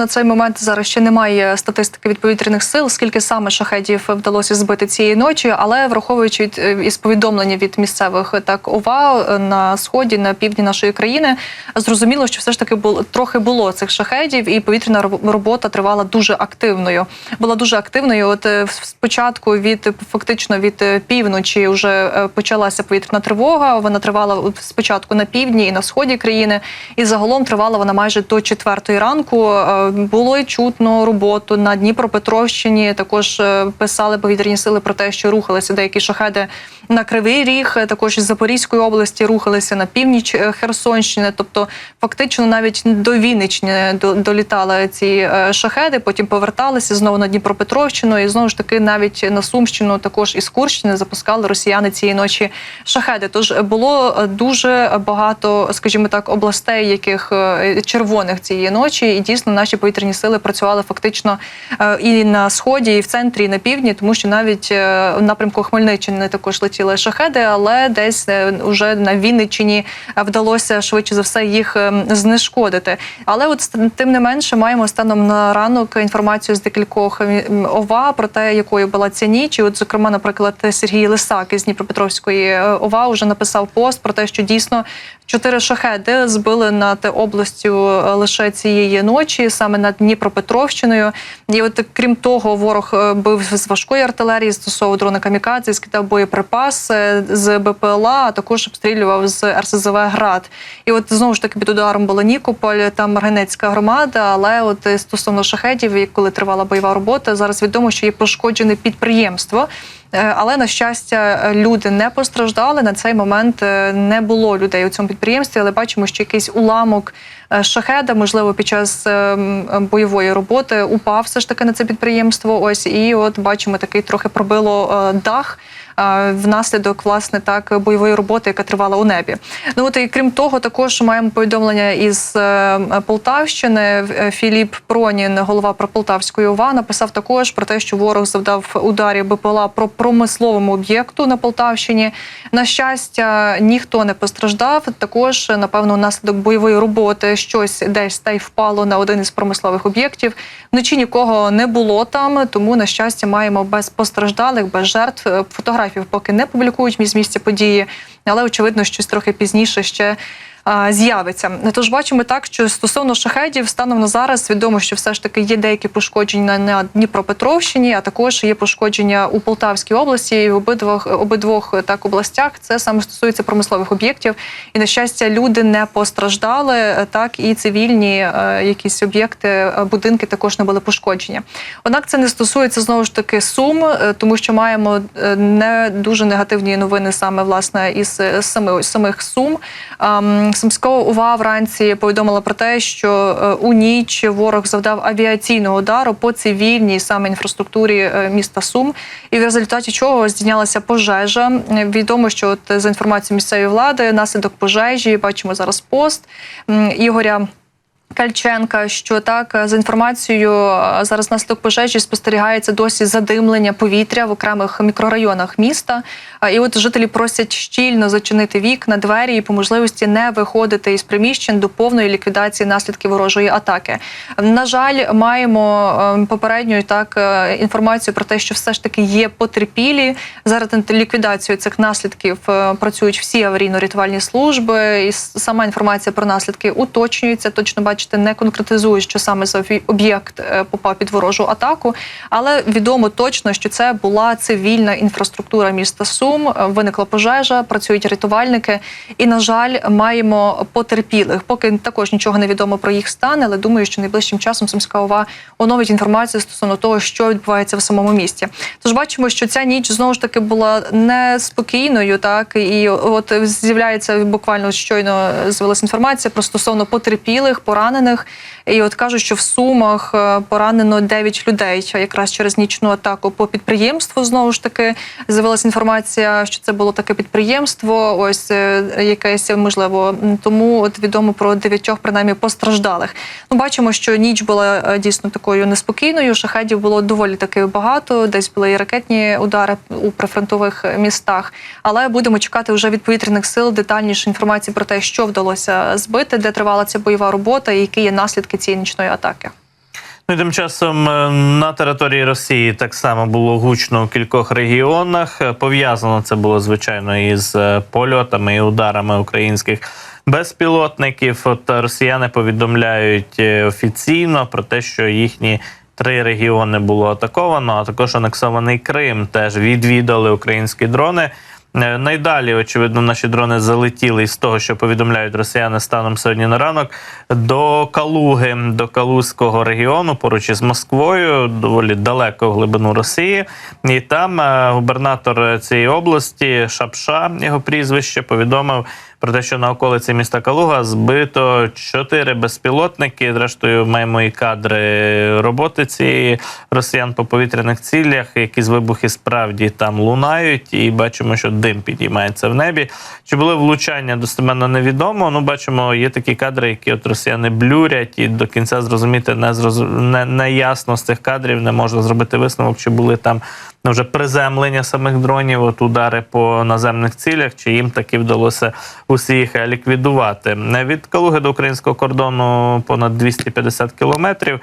на цей момент зараз ще немає статистики від повітряних сил, скільки саме шахедів вдалося збити цієї ночі, але враховуючи е, із повідомлення від місцевих так ОВА е, на сході, на півдні нашої країни, зрозуміло, що все ж таки було трохи було цих шахедів, і повітряна робота тривала дуже активною. Була дуже активною. От е, спочатку від фактично від півночі вже почалася повітряна тривога. Вона тривала спочатку на півдні і на сході країни, і загалом тривала вона майже до четвертої ранку. Було й чутно роботу на Дніпропетровщині. Також е, писали повітряні сили про те, що рухалися деякі шахеди на Кривий Ріг, е, також із Запорізької області рухалися на північ е, Херсонщини. Тобто, фактично, навіть до Вінниччини до- долітали ці шахеди, потім поверталися знову на Дніпропетровщину, і знову ж таки навіть на Сумщину, також із Курщини запускали росіяни цієї ночі шахеди. Тож було дуже багато, скажімо так, областей, яких червоних цієї ночі, і дійсно наші повітряні сили працювали фактично е, і на сході, і в центрі, і на півдні, тому що навіть е, в напрямку Хмельниччини також летіли шахеди, але десь е, уже на Вінниччині вдалося швидше за все їх е, знешкодити. Але от тим не менше маємо станом на ранок інформацію з декількох е, ОВА про те, якою була ця ніч. І от, зокрема, наприклад, Сергій Лисак із Дніпропетровської ОВА вже написав пост про те, що дійсно чотири шахеди збили над областю е, лише цієї ночі, саме над Дніпропетровщиною. І от крім того, ворог е, бив з важкої артилерії, застосовував дрони камікадзе, скидав боєприпас е, з БПЛА, а також обстрілював з РСЗВ град. І от знову ж таки під ударом була Нікополь, там Марганецька громада. Але от стосовно шахедів, коли тривала бойова робота, зараз відомо, що є пошкоджене підприємство. Е, Але на щастя, люди не постраждали. На цей момент е, не було людей у цьому підприємстві, але бачимо, що якийсь уламок е, шахеда, можливо, під час е, м, е, бойової роботи упав все ж таки на це підприємство. Ось і от бачимо, такий трохи пробило дах. Внаслідок власне так бойової роботи, яка тривала у небі. Ну от і крім того, також маємо повідомлення із е, Полтавщини. Е, Філіп Пронін, голова Полтавської ОВА, написав також про те, що ворог завдав ударів БПЛА про промисловому об'єкту на Полтавщині. На щастя, ніхто не постраждав. Також, напевно, внаслідок бойової роботи щось десь та й впало на один із промислових об'єктів. Вночі нікого не було там, тому на щастя маємо без постраждалих, без жертв. Е, Фотографів поки не публікують з місця події, але очевидно, щось трохи пізніше ще. З'явиться, тож бачимо так, що стосовно шахедів, станом на зараз відомо, що все ж таки є деякі пошкодження на Дніпропетровщині, а також є пошкодження у Полтавській області і в обидвох обидвох так областях. Це саме стосується промислових об'єктів. І на щастя, люди не постраждали. Так і цивільні е, якісь об'єкти, е, будинки також не були пошкоджені. Однак це не стосується знову ж таки сум, е, тому що маємо не дуже негативні новини саме власне із е, сами, самих сум. Ам, Сумська ОВА вранці повідомила про те, що е, у ніч ворог завдав авіаційного удару по цивільній саме інфраструктурі е, міста Сум, і в результаті чого здійнялася пожежа. Е, Відомо, що от за інформацією місцевої влади, наслідок пожежі бачимо зараз пост Ігоря. Кальченка, що так за інформацією е, зараз наслідок пожежі спостерігається досі задимлення повітря в окремих мікрорайонах міста. І от жителі просять щільно зачинити вікна, двері і по можливості не виходити із приміщень до повної ліквідації наслідків ворожої атаки. На жаль, маємо е, попередню так е, інформацію про те, що все ж таки є потерпілі. Зараз ліквідацією цих наслідків е, працюють всі аварійно-рятувальні служби. І сама інформація про наслідки уточнюється. Точно бачите, не конкретизує, що саме за об'єкт е, попав під ворожу атаку. Але відомо точно, що це була цивільна інфраструктура міста Сум. Е, Виникла пожежа, працюють рятувальники. І, на жаль, маємо потерпілих. Поки також нічого не відомо про їх стан, але думаю, що найближчим часом Сумська ОВА оновить інформацію стосовно того, що відбувається в самому місті. Тож бачимо, що ця ніч знову ж таки була неспокійною, так і от з'являється буквально щойно з'явилася інформація про стосовно потерпілих, поранених. І от кажуть, що в Сумах е, поранено 9 людей якраз через нічну атаку по підприємству. Знову ж таки з'явилася інформація, що це було таке підприємство. Ось е, якесь можливо. Тому от відомо про дев'ятьох принаймні постраждалих. Ну бачимо, що ніч була е, дійсно такою неспокійною. Шахедів було доволі таки багато. Десь були і ракетні удари у прифронтових містах. Але будемо чекати вже від повітряних сил детальніше інформації про те, що вдалося збити, де тривала ця бойова робота, і які є наслідки цієї нічної атаки. Ну, і тим часом е, на території Росії так само було гучно у кількох регіонах. Е, Пов'язано це було звичайно із е, польотами і ударами українських безпілотників. От росіяни повідомляють офіційно про те, що їхні. Три регіони було атаковано, а також анексований Крим. Теж відвідали українські дрони. Е, Найдалі, очевидно, наші дрони залетіли із того, що повідомляють росіяни станом сьогодні на ранок, до Калуги, до Калузького регіону, поруч із Москвою, доволі далеко в глибину Росії. І там е, губернатор цієї області Шапша, його прізвище, повідомив про те, що на околиці міста Калуга збито чотири безпілотники. Зрештою, маємо і кадри роботи цієї росіян по повітряних цілях. Якісь вибухи справді там лунають, і бачимо, що дим підіймається в небі. Чи були влучання достеменно невідомо? Ну, бачимо, є такі кадри, які от росіяни блюрять, і до кінця зрозуміти не зроз... не, не ясно з цих кадрів, не можна зробити висновок, чи були там вже приземлення самих дронів, от удари по наземних цілях, чи їм таки вдалося усі їх ліквідувати. Від Калуги до українського кордону понад 250 кілометрів.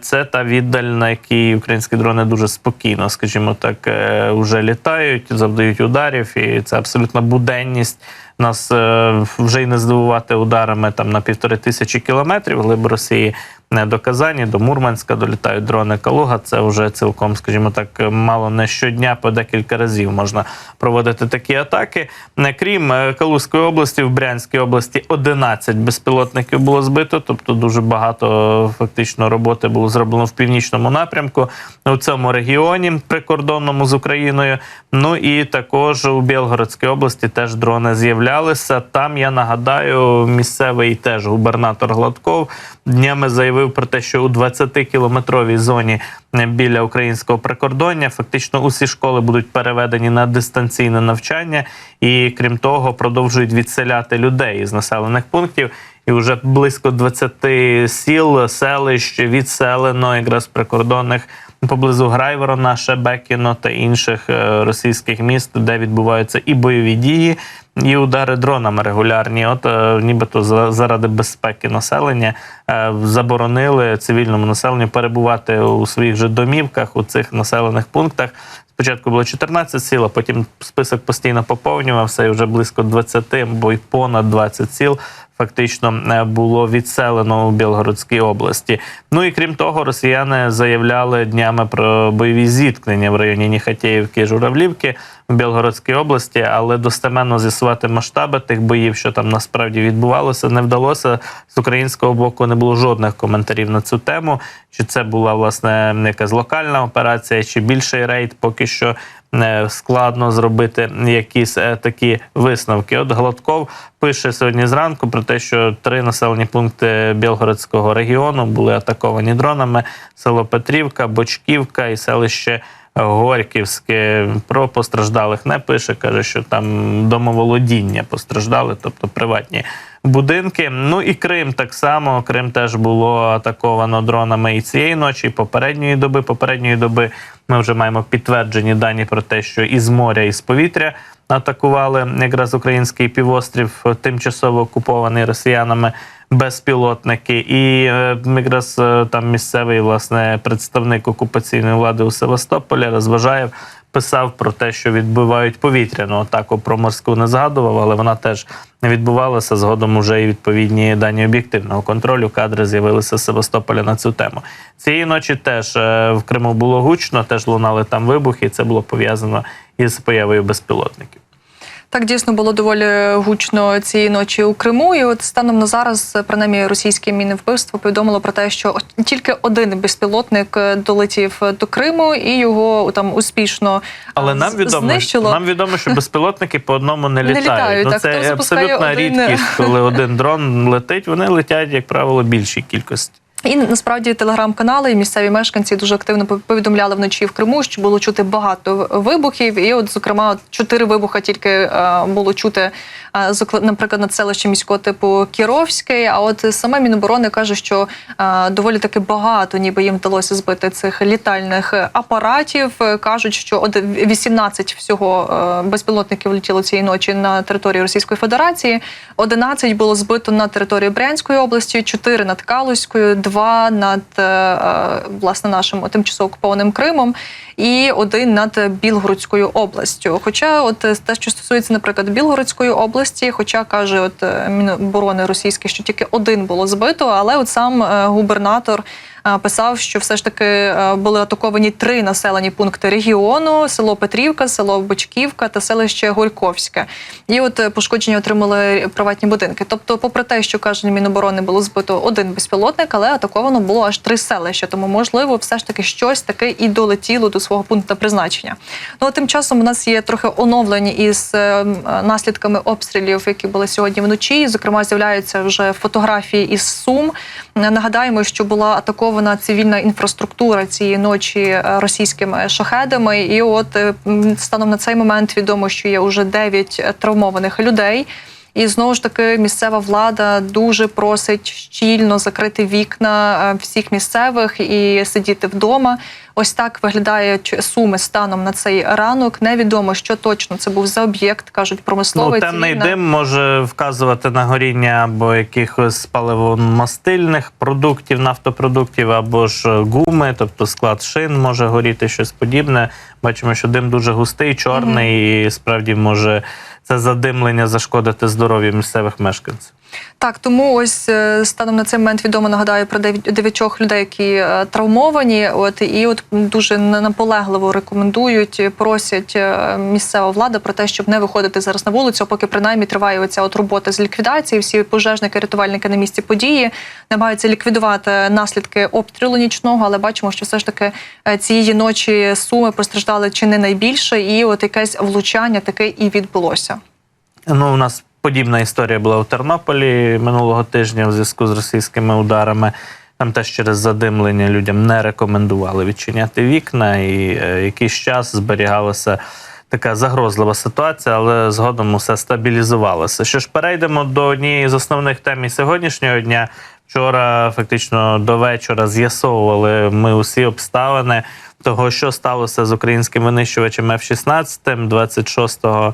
Це та віддаль, на якій українські дрони дуже спокійно, скажімо так, е, вже літають, завдають ударів, і це абсолютна буденність. Нас е, вже й не здивувати ударами там на півтори тисячі кілометрів глиб Росії не до Казані, до Мурманська долітають дрони Калуга. Це вже цілком, скажімо так, мало не щодня по декілька разів можна проводити такі атаки. Не крім е, Калузької області, в Брянській області 11 безпілотників було збито, тобто дуже багато е, фактично роботи було зроблено в північному напрямку у цьому регіоні прикордонному з Україною. Ну і також у Білгородській області теж дрони з'являлися. Там я нагадаю, місцевий теж губернатор Гладков днями заявив про те, що у 20-кілометровій зоні біля українського прикордоння фактично усі школи будуть переведені на дистанційне навчання, і крім того, продовжують відселяти людей із населених пунктів. І вже близько 20 сіл, селищ відселено якраз прикордонних поблизу Грайворона, Шебекіно та інших е, російських міст, де відбуваються і бойові дії, і удари дронами регулярні. От е, нібито за- заради безпеки населення е, заборонили цивільному населенню перебувати у своїх же домівках у цих населених пунктах. Спочатку було 14 сіл, а потім список постійно поповнювався, і вже близько 20, бо й понад 20 сіл фактично е, було відселено у Білгородській області. Ну і крім того, росіяни заявляли днями про бойові зіткнення в районі Ніхатєївки Журавлівки в Білгородській області, але достеменно з'ясувати масштаби тих боїв, що там насправді відбувалося, не вдалося. З українського боку не було жодних коментарів на цю тему. Чи це була власне якась локальна операція, чи більший рейд, поки що складно зробити якісь е, такі висновки. От Гладков пише сьогодні зранку про те, що три населені пункти Білгородського регіону були атаковані дронами: село Петрівка, Бочківка і селище. Горьківське про постраждалих не пише, каже, що там домоволодіння постраждали, тобто приватні будинки. Ну і Крим так само. Крим теж було атаковано дронами і цієї ночі, і попередньої доби. Попередньої доби ми вже маємо підтверджені дані про те, що із моря, і з повітря атакували якраз український півострів, тимчасово окупований росіянами. Безпілотники, і е, якраз е, там місцевий власне представник окупаційної влади у Севастополі розважаєв, писав про те, що відбивають повітряну атаку. Про морську не згадував, але вона теж не відбувалася. Згодом уже і відповідні дані об'єктивного контролю. Кадри з'явилися з Севастополя на цю тему. Цієї ночі теж е, в Криму було гучно, теж лунали там вибухи. і Це було пов'язано із появою безпілотників. Так дійсно було доволі гучно цієї ночі у Криму. І от станом на зараз, принаймні, російське мінівбивство повідомило про те, що тільки один безпілотник е, долетів до Криму, і його там успішно Але е, нам відомо, знищило. нам відомо, що безпілотники по одному не Не літають. літають, ну, так, це абсолютна один- рідкість, коли один дрон летить. Вони летять, як правило, більшій кількості. І насправді телеграм-канали і місцеві мешканці дуже активно повідомляли вночі в Криму, що було чути багато вибухів. І, от, зокрема, чотири вибуха тільки е, було чути, е, наприклад, над селищем міського типу Кіровський. А от саме Міноборони каже, що е, доволі таки багато, ніби їм вдалося збити цих літальних апаратів. Кажуть, що от 18 всього безпілотників летіло цієї ночі на території Російської Федерації. 11 було збито на території Брянської області, 4 над Калузькою, два над е, е, власне нашим тимчасово окупованим Кримом і один над Білгородською областю. Хоча, от е, те, що стосується, наприклад, Білгородської області, хоча каже, от Міноборони російські, що тільки один було збито, але от сам губернатор. Е, Писав, що все ж таки е, були атаковані три населені пункти регіону: село Петрівка, село Бочківка та селище Горьковське. І от е, пошкодження отримали приватні будинки. Тобто, попри те, що каже Міноборони, було збито один безпілотник, але атаковано було аж три селища. Тому, можливо, все ж таки щось таке і долетіло до свого пункту призначення. Ну а тим часом у нас є трохи оновлені із наслідками обстрілів, які були сьогодні вночі. Зокрема, з'являються вже фотографії із Сум. Нагадаємо, що була атакована цивільна інфраструктура цієї ночі е, російськими шахедами. І от е, станом на цей момент відомо, що є вже 9 травмованих людей. І знову ж таки місцева влада дуже просить щільно закрити вікна е, всіх місцевих і сидіти вдома. Ось так виглядають суми станом на цей ранок. Невідомо, що точно це був за об'єкт, кажуть Ну, темний цивільна. дим може вказувати на горіння або якихось паливомастильних продуктів, нафтопродуктів, або ж гуми, тобто склад шин може горіти щось подібне. Бачимо, що дим дуже густий, чорний, і справді може це задимлення зашкодити здоров'ю місцевих мешканців. Так, тому ось е, станом на цей момент відомо нагадаю про дев'ять- дев'ятьох людей, які е, травмовані. От і от дуже на- наполегливо рекомендують, е, просять місцева влада про те, щоб не виходити зараз на вулицю, поки принаймні триває оця от робота з ліквідації. Всі пожежники, рятувальники на місці події намагаються ліквідувати наслідки обстрілу нічного, але бачимо, що все ж таки цієї ночі суми постраждали чи не найбільше, і от якесь влучання таке і відбулося. Ну, у нас подібна історія була у Тернополі минулого тижня в зв'язку з російськими ударами. Там теж через задимлення людям не рекомендували відчиняти вікна, і е, якийсь час зберігалася така загрозлива ситуація, але згодом усе стабілізувалося. Що ж, перейдемо до однієї з основних тем і сьогоднішнього дня. Вчора, фактично до вечора, з'ясовували ми усі обставини того, що сталося з українським винищувачем F-16 26 е,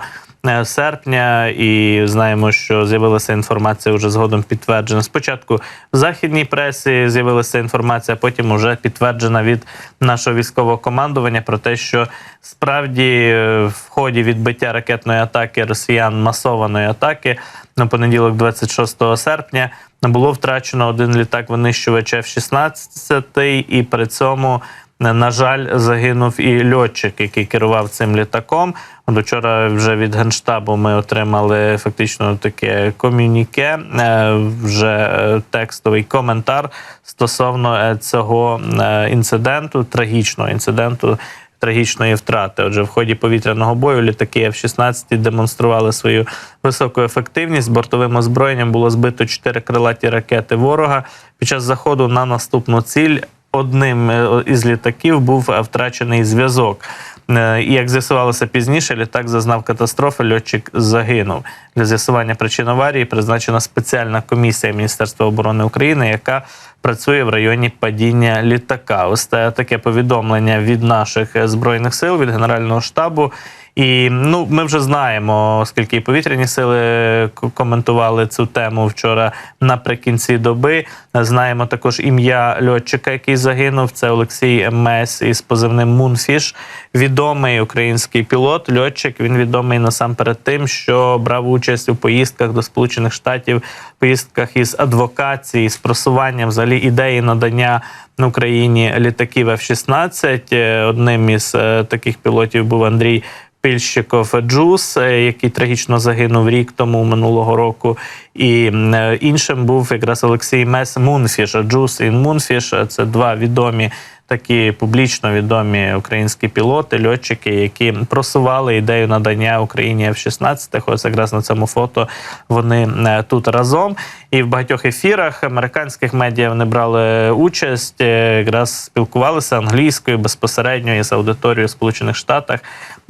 серпня, і знаємо, що з'явилася інформація вже згодом підтверджена. Спочатку в західній пресі з'явилася інформація, потім вже підтверджена від нашого військового командування про те, що справді е, в ході відбиття ракетної атаки росіян масованої атаки на понеділок, 26 серпня, було втрачено один літак винищувач F-16, і при цьому. На жаль, загинув і льотчик, який керував цим літаком. Вчора вже від генштабу ми отримали фактично таке комюніке, е, вже е, текстовий коментар стосовно е, цього інциденту, трагічного інциденту. Трагічної втрати. Отже, в ході повітряного бою літаки F-16 демонстрували свою високу ефективність. Бортовим озброєнням було збито чотири крилаті ракети ворога. Під час заходу на наступну ціль одним е, із літаків був е, втрачений зв'язок. Е, І як з'ясувалося пізніше, літак зазнав катастрофи, льотчик загинув. Для з'ясування причин аварії призначена спеціальна комісія Міністерства оборони України, яка працює в районі падіння літака. Ось таке повідомлення від наших збройних сил, від Генерального штабу. І ну, ми вже знаємо, оскільки і повітряні сили коментували цю тему вчора наприкінці доби. Знаємо також ім'я льотчика, який загинув. Це Олексій МС із позивним Мунфіш. Відомий український пілот, льотчик. Він відомий насамперед тим, що брав участь у поїздках до Сполучених Штатів, поїздках із адвокації, з просуванням взагалі ідеї надання на Україні літаків F-16. Е, Одним із е, таких пілотів був Андрій. Пільщиков Джус, е, який трагічно загинув рік тому минулого року, і е, іншим був якраз Олексій Мес Мунфіш. Джус і Мунфіш це два відомі. Такі публічно відомі українські пілоти, льотчики, які просували ідею надання Україні F-16. Ось якраз на цьому фото вони е, тут разом. І в багатьох ефірах американських медіа вони брали участь, е, якраз спілкувалися англійською безпосередньо із аудиторією Сполучених Штатах,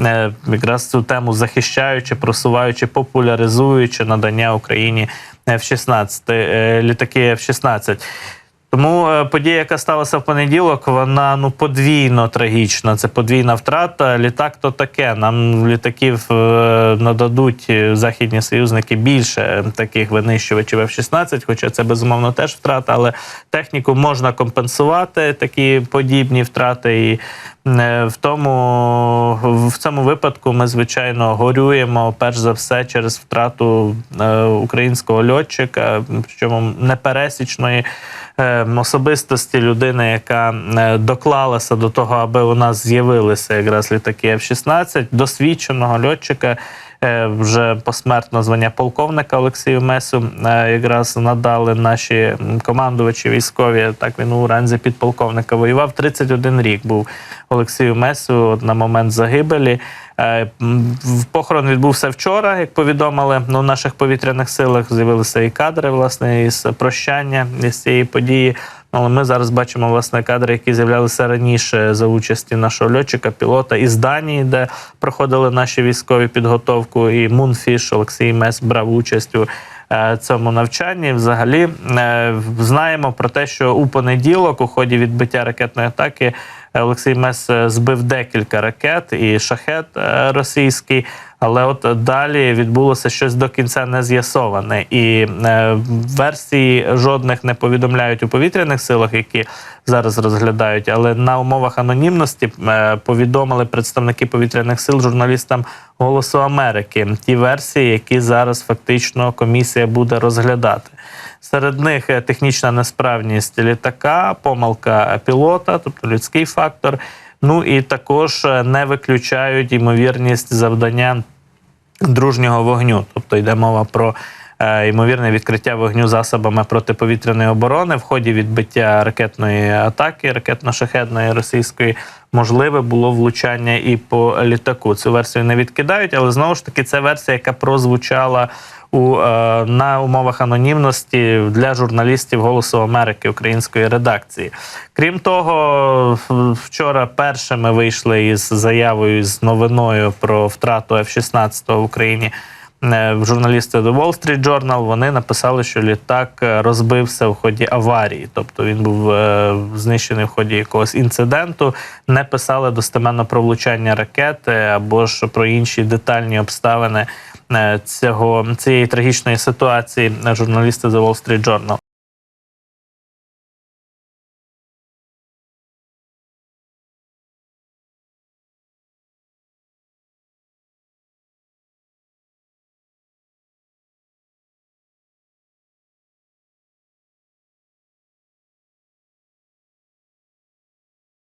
е, якраз цю тему захищаючи, просуваючи, популяризуючи надання Україні F-16, е, літаки F-16. Тому е, подія, яка сталася в понеділок, вона ну подвійно трагічна. Це подвійна втрата. Літак то таке. Нам літаків е, нададуть західні союзники більше таких винищувачів F-16, хоча це безумовно теж втрата, але техніку можна компенсувати такі подібні втрати. І е, в тому в цьому випадку ми звичайно горюємо перш за все через втрату українського льотчика, причому непересічної особистості людини, яка е, доклалася до того, аби у нас з'явилися якраз літаки F-16, досвідченого льотчика. Е, Вже посмертно звання полковника Олексію Месу е, якраз надали наші командувачі військові. Так він у ранзі підполковника воював. 31 рік був Олексію Месу на момент загибелі. Е, Похорон відбувся вчора, як повідомили ну, в наших повітряних силах. З'явилися і кадри власне із прощання із цієї події. Але ми зараз бачимо власне кадри, які з'являлися раніше за участі нашого льотчика, пілота із Данії, де проходили наші військові підготовку. І Мунфіш Олексій Мес брав участь у е, цьому навчанні. Взагалі е, знаємо про те, що у понеділок, у ході відбиття ракетної атаки, е, Олексій Мес збив декілька ракет і шахет російський. Але от далі відбулося щось до кінця не з'ясоване, і е, версії жодних не повідомляють у повітряних силах, які зараз розглядають. Але на умовах анонімності е, повідомили представники повітряних сил журналістам Голосу Америки ті версії, які зараз фактично комісія буде розглядати. Серед них е, технічна несправність літака, помилка пілота, тобто людський фактор. Ну і також е, не виключають ймовірність завдання дружнього вогню. Тобто йде мова про ймовірне відкриття вогню засобами протиповітряної оборони в ході відбиття ракетної атаки, ракетно-шахедної російської. Можливе було влучання і по літаку. Цю версію не відкидають, але знову ж таки це версія, яка прозвучала у е, на умовах анонімності для журналістів Голосу Америки української редакції. Крім того, вчора першими вийшли із заявою з новиною про втрату F-16 в Україні. Е, Журналісти The Wall Street Journal вони написали, що літак е, розбився в ході аварії, тобто він був е, знищений в ході якогось інциденту. Не писали достеменно про влучання ракети або ж про інші детальні обставини цього цієї трагічної ситуації журналісти The Wall Street Journal.